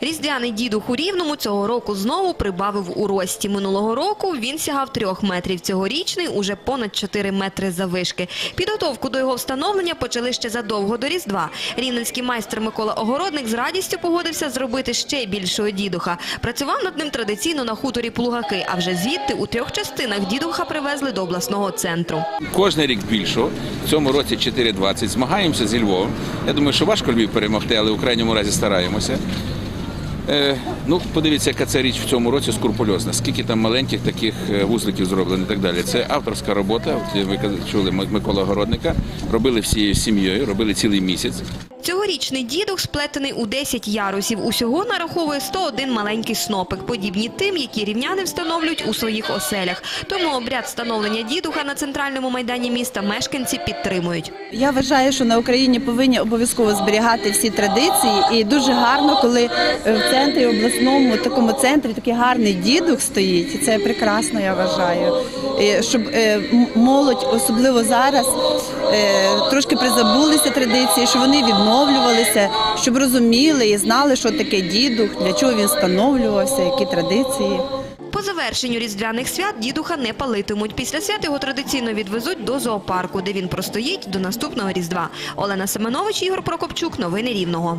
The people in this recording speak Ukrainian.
Різдвяний дідух у Рівному цього року знову прибавив у рості. Минулого року він сягав трьох метрів. Цьогорічний уже понад 4 метри завишки. Підготовку до його встановлення почали ще задовго до Різдва. Рівненський майстер Микола Огородник з радістю погодився зробити ще більшого дідуха. Працював над ним традиційно на хуторі Плугаки, а вже звідти у трьох частинах дідуха привезли до обласного центру. Кожний рік більшого. В цьому році 4,20. Змагаємося зі Львовом. Я думаю, що важко Львів перемогти, але в крайньому разі стараємося. Е, ну, подивіться, яка ця річ в цьому році скрупульозна. Скільки там маленьких таких е, вузликів зроблено і так далі. Це авторська робота. От ви чули Ми- Микола Городника. Робили всією сім'єю, робили цілий місяць. Цьогорічний дідух сплетений у 10 ярусів. Усього нараховує 101 маленький снопик, подібні тим, які рівняни встановлюють у своїх оселях. Тому обряд встановлення дідуха на центральному майдані міста мешканці підтримують. Я вважаю, що на Україні повинні обов'язково зберігати всі традиції, і дуже гарно, коли в центрі обласному такому центрі такий гарний дідух стоїть. Це прекрасно, я вважаю. Щоб е, молодь, особливо зараз, е, трошки призабулися традиції, щоб вони відновлювалися, щоб розуміли і знали, що таке дідух, для чого він встановлювався, які традиції. По завершенню різдвяних свят дідуха не палитимуть. Після свят його традиційно відвезуть до зоопарку, де він простоїть до наступного різдва. Олена Семенович, Ігор Прокопчук. Новини Рівного.